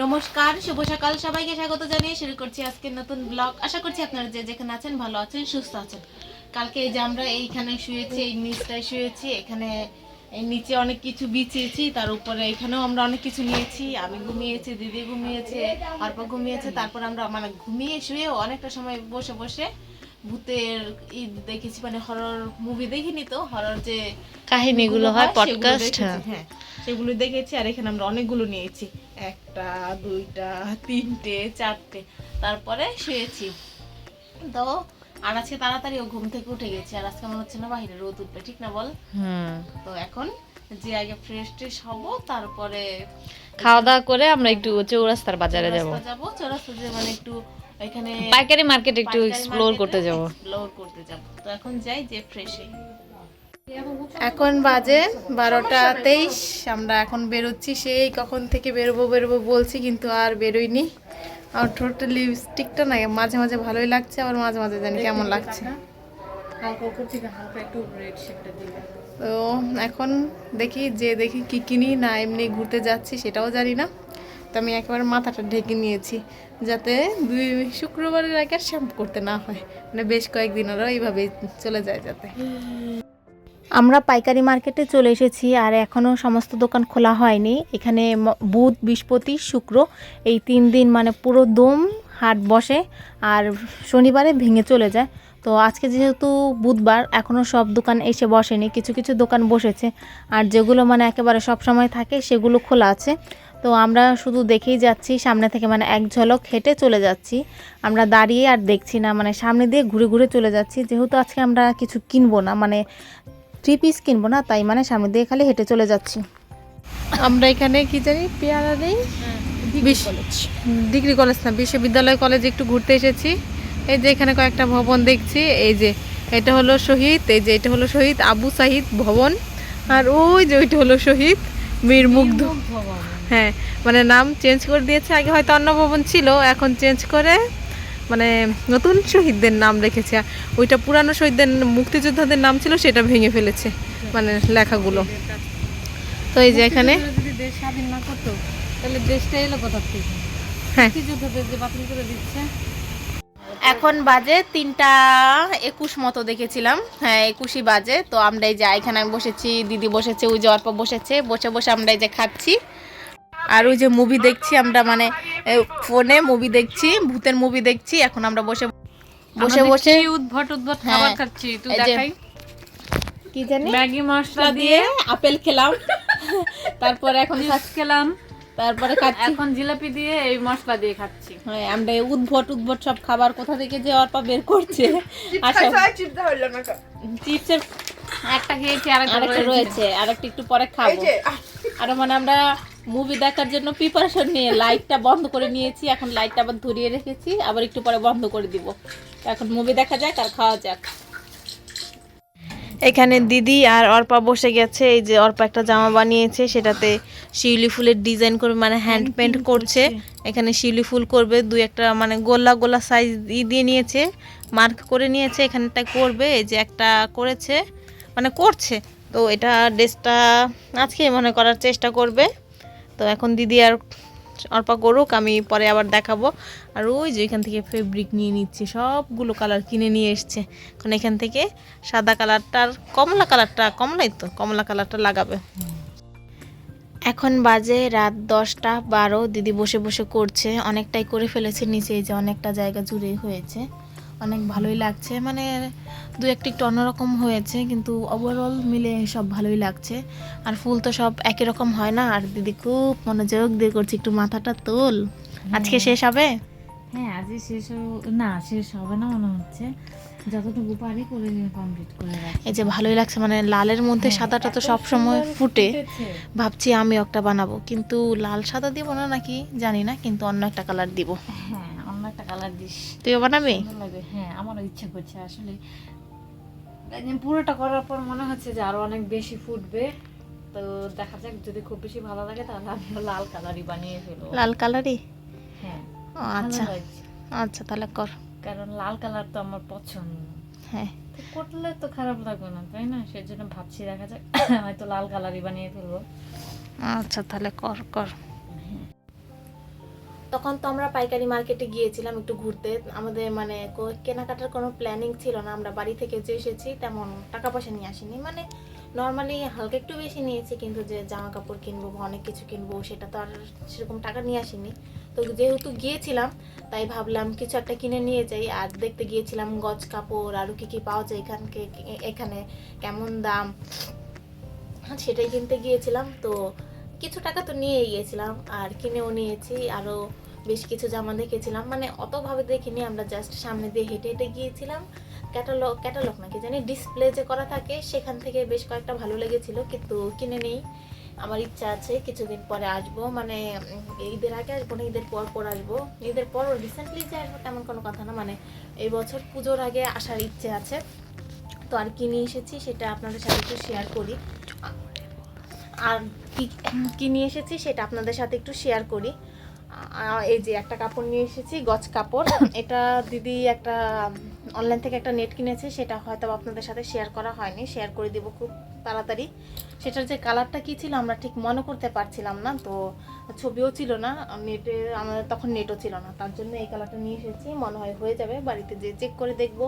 নমস্কার, শুভ সকাল সবাইকে স্বাগত জানিয়ে শুরু করছি আজকের নতুন ব্লগ আশা করছি আপনারা যে যেখানে আছেন ভালো আছেন, সুস্থ আছেন। কালকে এই যে আমরা এইখানে শুয়েছি, এই নিচটায় শুয়েছি, এখানে এই নিচে অনেক কিছু বিছিয়েছি, তার উপরে এখানেও আমরা অনেক কিছু নিয়েছি। আমি ঘুমিয়েছি, দিদি ঘুমিয়েছে অর্পা ঘুমিয়েছে, তারপর আমরা মানে ঘুমিয়ে শুয়ে অনেকটা সময় বসে বসে ভূতের ই দেখেছি মানে হরর মুভি দেখিনি তো হরর যে কাহিনীগুলো হয় পডকাস্ট দেখেছি, হ্যাঁ। সেগুলো দেখেছি আর এখানে আমরা অনেকগুলো নিয়েছি। একটা দুইটা তিনটে চারটে। তারপরে শুয়েছি। তো আর আজকে তাড়াতাড়ি ও ঘুম থেকে উঠে গেছি আর আজকে মনে হচ্ছে না বাইরে রোদ উঠবে ঠিক না বল? হুম। তো এখন যে আগে ফ্রেশ ট্রেশ হব তারপরে খাওয়া দাওয়া করে আমরা একটু চৌরাস্তার বাজারে যাব। যাব চৌরাস্তা মানে একটু এখানে পাইকারি মার্কেট একটু এক্সপ্লোর করতে যাব। এক্সপ্লোর করতে যাব। তো এখন যাই যে ফ্রেশ এখন বাজে বারোটা তেইশ আমরা এখন বেরোচ্ছি। সেই কখন থেকে বেরোবো বেরোবো বলছি কিন্তু আর বেরোইনি। আর ঠোঁটের লিপস্টিকটা না মাঝে মাঝে ভালোই লাগছে আবার মাঝে মাঝে জানি কেমন লাগছে। তো এখন দেখি যে দেখি কি কিনি না এমনি ঘুরতে যাচ্ছি সেটাও জানি না। তো আমি একেবারে মাথাটা ঢেকে নিয়েছি, যাতে দুই শুক্রবারের আগে আর শ্যাম্পু করতে না হয়। মানে বেশ কয়েকদিন আরও এইভাবেই চলে যায় যাতে। আমরা পাইকারি মার্কেটে চলে এসেছি আর এখনও সমস্ত দোকান খোলা হয়নি। এখানে বুধ, বৃহস্পতি, শুক্র এই তিন দিন মানে পুরো দম, হাট বসে আর শনিবারে ভেঙে চলে যায়। তো আজকে যেহেতু বুধবার এখনও সব দোকান এসে বসেনি। কিছু কিছু দোকান বসেছে আর যেগুলো মানে একেবারে সব সময় থাকে সেগুলো খোলা আছে। তো আমরা শুধু দেখেই যাচ্ছি সামনে থেকে মানে এক ঝলক হেঁটে চলে যাচ্ছি। আমরা দাঁড়িয়ে আর দেখছি না মানে সামনে দিয়ে ঘুরে ঘুরে চলে যাচ্ছি। যেহেতু আজকে আমরা কিছু কিনবো না মানে থ্রি পিস কিনবো না তাই মানে সামনে দিয়ে খালি হেঁটে চলে যাচ্ছি। আমরা এখানে কি জানি পেয়ারা নেই? ডিগ্রি কলেজ না বিশ্ববিদ্যালয় কলেজে একটু ঘুরতে এসেছি। এই যে এখানে কয়েকটা ভবন দেখছি এই যে এটা হলো শহীদ এই যে এটা হলো শহীদ আবু সাহিদ ভবন আর ওই যে ওইটা হলো শহীদ মীর মুগ্ধ। হ্যাঁ মানে নাম চেঞ্জ করে দিয়েছে। আগে হয়তো অন্য ভবন ছিল এখন চেঞ্জ করে মানে নতুন শহীদদের নাম রেখেছে। ওইটা পুরানো শহীদদের মুক্তিযোদ্ধাদের নাম ছিল সেটা ভেঙে ফেলেছে মানে লেখাগুলো। তো এই যে এখানে যদি দেশ স্বাধীন না করতো তাহলে দেশটা এলো কোথা থেকে? হ্যাঁ। মুক্তিযোদ্ধাদের যে বাতিল করে দিচ্ছে। এখন বাজে তিনটা একুশ মতো দেখেছিলাম। হ্যাঁ একুশই বাজে। তো আমরা এই যে এখানে আমি বসেছি দিদি বসেছে ওই যে অল্প বসেছে বসে বসে আমরা এই যে খাচ্ছি। আর ওই যে মুভি দেখছি আমরা মানে ফোনে মুভি দেখছি ভূতের মুভি দেখছি এখন আমরা বসে বসে বসে উদ্ভট উদ্ভট হ্যাঁ। খাবার খাচ্ছি তুই দেখাই। কি জানি? ম্যাগি মশলা দিয়ে আপেল খেলাম। তারপর এখন খেলাম। তারপরে খাচ্ছি। এখন জিলাপি দিয়ে এই মশলা দিয়ে খাচ্ছি। হ্যাঁ আমরা এই উদ্ভট উদ্ভট সব খাবার কোথা থেকে যে অর্পা বের করছে? আচ্ছা। চিপস চিপসের একটা খেয়েছি আরেকটা রয়েছে আরেকটা একটু পরে খাব। আর মানে আমরা মুভি দেখার জন্য প্রিপারেশন নিয়ে লাইটটা বন্ধ করে নিয়েছি এখন লাইটটা আবার ধরিয়ে রেখেছি আবার একটু পরে বন্ধ করে দিব। এখন মুভি দেখা যাক আর খাওয়া যাক। এখানে দিদি আর অর্পা বসে গেছে এই যে অর্পা একটা জামা বানিয়েছে সেটাতে শিউলি ফুলের ডিজাইন করে মানে হ্যান্ড পেন্ট করছে। এখানে শিউলি ফুল করবে দুই একটা মানে গোলা গোলা সাইজ ই দিয়ে নিয়েছে মার্ক করে নিয়েছে এখানটা করবে এই যে একটা করেছে। মানে করছে। তো এটা ড্রেসটা আজকে মনে করার চেষ্টা করবে। তো এখন দিদি আর অর্পা করুক, আমি পরে আবার দেখাবো। আর ওই যে এখান থেকে ফেব্রিক নিয়ে নিচ্ছে, সবগুলো কালার কিনে নিয়ে এসছে। এখন এখান থেকে সাদা কালারটার কমলা কালারটা কমলাই তো, কমলা কালারটা লাগাবে। এখন বাজে রাত দশটা বারো, দিদি বসে বসে করছে। অনেকটাই করে ফেলেছে নিচে যে অনেকটা জায়গা জুড়েই হয়েছে। অনেক ভালোই লাগছে। মানে দু একটি একটু অন্যরকম হয়েছে কিন্তু ওভারঅল মিলে সব ভালোই লাগছে। আর ফুল তো সব একই রকম হয় না? আর দিদি খুব মনোযোগ দিয়ে করছে একটু মাথাটা তোল। আজকে শেষ হবে? হ্যাঁ আজই শেষ না শেষ হবে না মনে হচ্ছে। যতটুকু পারি করে কমপ্লিট করে এই যে ভালোই লাগছে মানে লালের মধ্যে সাদাটা তো সব সময় ফুটে। ভাবছি আমি একটা বানাবো কিন্তু লাল সাদা দিব না নাকি? জানি না কিন্তু অন্য একটা কালার দিব। হ্যাঁ একটা কালার দিস। তুইও বানাবি? লাগবে। হ্যাঁ আমারও ইচ্ছে করছে। আসলে পুরোটা করার পর মনে হচ্ছে যে আরও অনেক বেশি ফুটবে। তো দেখা যাক যদি খুব বেশি ভালো লাগে তাহলে আমি লাল কালারই বানিয়ে ফেলব। লাল কালারই হ্যাঁ আচ্ছা। আচ্ছা তাহলে কর। কারণ লাল কালার তো আমার পছন্দ। হ্যাঁ। করলে তো খারাপ লাগবে না তাই না? সেজন্য ভাবছি দেখা যাক হয়তো লাল কালারই বানিয়ে ফেলব। আচ্ছা তাহলে কর কর। তখন তো আমরা পাইকারি মার্কেটে গিয়েছিলাম একটু ঘুরতে। আমাদের মানে কেনাকাটার কোনো প্ল্যানিং ছিল না। আমরা বাড়ি থেকে যে এসেছি তেমন টাকা পয়সা নিয়ে আসিনি। মানে নর্মালি হালকা একটু বেশি নিয়েছি কিন্তু যে জামা কাপড় কিনবো বা অনেক কিছু কিনবো সেটা তো আর সেরকম টাকা নিয়ে আসিনি। তো যেহেতু গিয়েছিলাম, তাই ভাবলাম কিছু একটা কিনে নিয়ে যাই। আর দেখতে গিয়েছিলাম গজ কাপড় আরও কী কী পাওয়া যায় এখানকে, এখানে কেমন দাম সেটাই কিনতে গিয়েছিলাম। তো কিছু টাকা তো নিয়ে গিয়েছিলাম। আর কিনেও নিয়েছি। আরও বেশ কিছু জামা দেখেছিলাম। মানে অতভাবে দেখিনি, আমরা জাস্ট সামনে দিয়ে হেঁটে হেঁটে গিয়েছিলাম। ক্যাটালগ ক্যাটালগ নাকি জানি ডিসপ্লে যে করা থাকে, সেখান থেকে বেশ কয়েকটা ভালো লেগেছিল, কিন্তু কিনে নেই। আমার ইচ্ছা আছে কিছুদিন পরে আসব মানে ঈদের আগে আসব না, ঈদের পর পর আসব। ঈদের পর রিসেন্টলি যে আসব তেমন কোনো কথা না মানে এই বছর পুজোর আগে আসার ইচ্ছে আছে। তো আর কিনে এসেছি সেটা আপনাদের সাথে একটু শেয়ার করি। আর কি কি নিয়ে এসেছি সেটা আপনাদের সাথে একটু শেয়ার করি। এই যে একটা কাপড় নিয়ে এসেছি গজ কাপড়। এটা দিদি একটা অনলাইন থেকে একটা নেট কিনেছে সেটা হয়তো আপনাদের সাথে শেয়ার করা হয়নি। শেয়ার করে দিব খুব তাড়াতাড়ি। সেটার যে কালারটা কী ছিল আমরা ঠিক মনে করতে পারছিলাম না তো ছবিও ছিল না নেটে আমাদের তখন নেটও ছিল না। তার জন্য এই কালারটা নিয়ে এসেছি মনে হয় হয়ে যাবে। বাড়িতে যে চেক করে দেখব।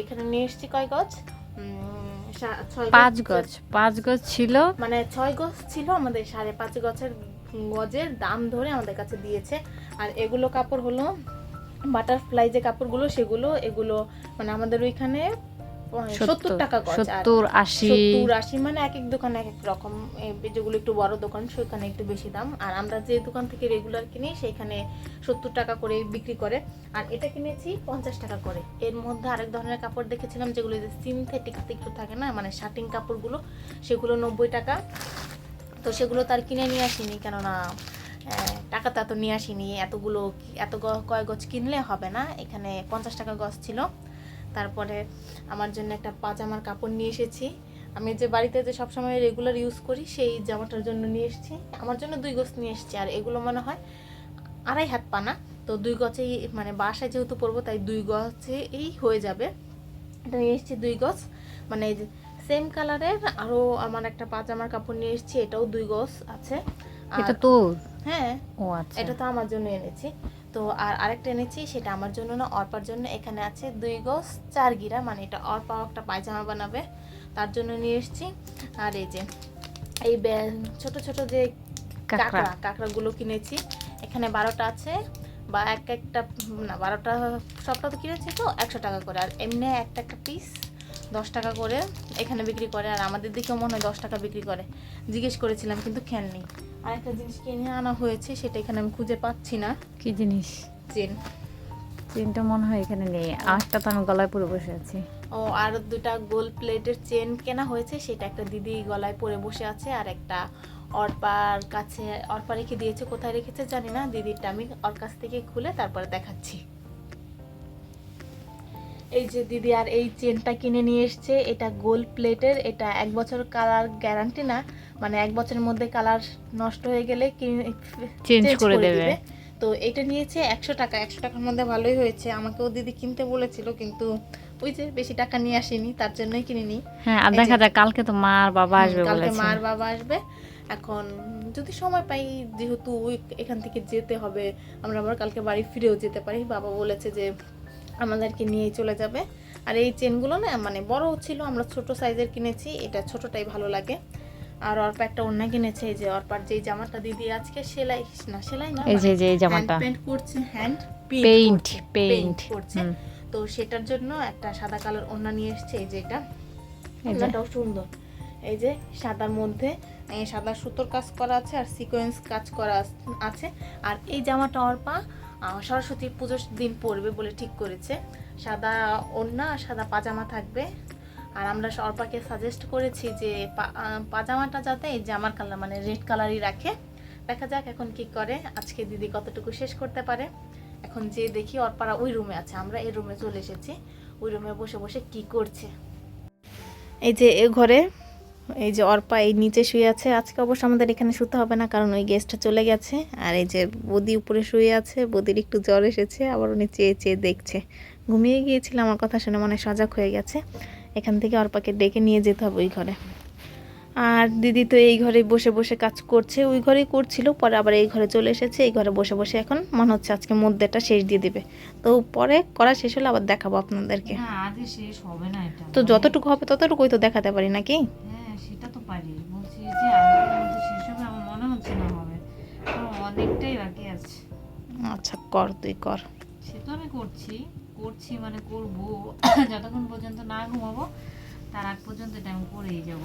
এখানে নিয়ে এসেছি কয় গজ পাঁচ গজ পাঁচ গজ ছিল। মানে ছয় গজ ছিল আমাদের সাড়ে পাঁচ গছের গজের দাম ধরে আমাদের কাছে দিয়েছে। আর এগুলো কাপড় হলো বাটারফ্লাই যে কাপড়গুলো সেগুলো এগুলো মানে আমাদের ওইখানে সত্তর টাকা গজ। সত্তর আশি। সত্তর আশি মানে এক এক দোকানে এক এক রকম। যেগুলো একটু বড় দোকান সেখানে একটু বেশি দাম। আর আমরা যে দোকান থেকে রেগুলার কিনি সেইখানে সত্তর টাকা করে বিক্রি করে। আর এটা কিনেছি পঞ্চাশ টাকা করে। এর মধ্যে আরেক ধরনের কাপড় দেখেছিলাম যেগুলো সিনথেটিক একটু থাকে না মানে শার্টিং কাপড়গুলো সেগুলো নব্বই টাকা। তো সেগুলো তার কিনে নিয়ে আসিনি, কেননা টাকা তো এত নিয়ে আসিনি। এতগুলো এত কয় গছ কিনলে হবে না? এখানে পঞ্চাশ টাকা গছ ছিল। তারপরে আমার জন্য একটা পাজামার কাপড় নিয়ে এসেছি। আমি যে বাড়িতে যে সবসময় রেগুলার ইউজ করি, সেই জামাটার জন্য নিয়ে এসেছি। আমার জন্য দুই গছ নিয়ে এসেছি। আর এগুলো মনে হয় আড়াই হাত পানা। তো দুই গছেই মানে বাসায় যেহেতু পরবো, তাই দুই গজেই হয়ে যাবে। এটা নিয়ে এসেছি দুই গছ মানে সেম কালারের আরও আমার একটা পাজামার কাপড় নিয়ে এসেছি এটাও দুই গজ আছে। এটা তো হ্যাঁ ও আচ্ছা। এটা তো আমার জন্য এনেছি। তো আর আরেকটা এনেছি সেটা আমার জন্য না অর্পার জন্য এখানে আছে দুই গজ চার গিরা মানে এটা অর্পা একটা পায়জামা বানাবে তার জন্য নিয়ে এসেছি। আর এই যে এই ছোট ছোট যে কাঁকড়া। কাঁকড়া কাঁকড়াগুলো কিনেছি এখানে বারোটা আছে বা এক একটা না বারোটা সবটা তো কিনেছি তো একশো টাকা করে। আর এমনি একটা একটা পিস দশ টাকা করে এখানে বিক্রি করে আর আমাদের দিকেও মনে হয় দশ টাকা বিক্রি করে। জিজ্ঞেস করেছিলাম কিন্তু খেয়াল নেই। আরেকটা জিনিস কিনে আনা হয়েছে সেটা এখানে আমি খুঁজে পাচ্ছি না। কি জিনিস? চেন। চেনটা মনে হয় এখানে নেই। আটটা তো আমি গলায় পরে বসে আছি। ও আর দুটা গোল প্লেটের চেন কেনা হয়েছে সেটা একটা দিদি গলায় পরে বসে আছে আর একটা অর্পার কাছে অর্পা রেখে দিয়েছে কোথায় রেখেছে জানি না দিদিরটা আমি ওর কাছ থেকে খুলে তারপরে দেখাচ্ছি। এই যে দিদি আর এই চেনটা কিনে নিয়ে এসছে এটা গোল প্লেটের এটা এক বছর কালার গ্যারান্টি না মানে এক বছরের মধ্যে কালার নষ্ট হয়ে গেলে চেঞ্জ করে দেবে। তো এটা নিয়েছে একশো টাকা একশো টাকার মধ্যে ভালোই হয়েছে। আমাকেও দিদি কিনতে বলেছিল কিন্তু ওই যে বেশি টাকা নিয়ে আসিনি তার জন্যই কিনিনি। হ্যাঁ আর দেখা যাক কালকে তো মা আর বাবা আসবে কালকে বলেছে। মার বাবা আসবে। এখন যদি সময় পাই যেহেতু ওই এখান থেকে যেতে হবে আমরা আবার কালকে বাড়ি ফিরেও যেতে পারি। বাবা বলেছে যে আমাদেরকে নিয়ে চলে যাবে। আর এই চেনগুলো না মানে বড় ছিল আমরা ছোট সাইজের কিনেছি এটা ছোটটাই ভালো লাগে। আর অর্পা একটা অন্য কিনেছে এই যে অর্পার যেই জামাটা দিদি আজকে সেলাই না সেলাই না এই যে যে জামাটা। পেন্ট করছে হ্যান্ড পেইন্ট পেইন্ট করছে তো সেটার জন্য একটা সাদা কালার ওড়না নিয়ে এসেছে এই যে এটা। যে। ওড়নাটাও সুন্দর। এই যে সাদার মধ্যে এই সাদা সুতোর কাজ করা আছে আর সিকোয়েন্স কাজ করা আছে। আর এই জামাটা অর্পা সরস্বতী পুজোর দিন পরবে বলে ঠিক করেছে। সাদা ওড়না, সাদা পাজামা থাকবে। আর আমরা অর্পাকে সাজেস্ট করেছি যে পাজামাটা যাতে এই জামার কালার মানে রেড কালারই রাখে। দেখা যাক এখন কি করে। আজকে দিদি কতটুকু শেষ করতে পারে। এখন যে দেখি অর্পারা ওই রুমে আছে। আমরা এই রুমে চলে এসেছি। ওই রুমে বসে বসে কি করছে। এই যে এ ঘরে এই যে অর্পা এই নিচে শুয়ে আছে। আজকে অবশ্য আমাদের এখানে শুতে হবে না কারণ ওই গেস্টটা চলে গেছে। আর এই যে বদি উপরে শুয়ে আছে বদির একটু জ্বর এসেছে আবার উনি চেয়ে চেয়ে দেখছে। ঘুমিয়ে গিয়েছিল আমার কথা শুনে মনে হয় সজাগ হয়ে গেছে। এখান থেকে অর্পাকে ডেকে নিয়ে যেতে হবে ওই ঘরে। আর দিদি তো এই ঘরে বসে বসে কাজ করছে ওই ঘরেই করছিল পরে আবার এই ঘরে চলে এসেছে এই ঘরে বসে বসে এখন মনে হচ্ছে আজকে মধ্যেটা শেষ দিয়ে দিবে। তো পরে করা শেষ হলে আবার দেখাবো আপনাদেরকে। না তো যতটুকু হবে ততটুকুই তো দেখাতে পারি নাকি? হ্যাঁ পারি বলছি যে আজকের মধ্যে শেষ হবে আমার মনে হচ্ছে না হবে অনেকটাই বাকি আছে আচ্ছা কর তুই, কর। সে তো আমি করছি করছি মানে করব। যতক্ষণ পর্যন্ত না ঘুমাবো, তার আগ পর্যন্ত এটা আমি করেই যাব।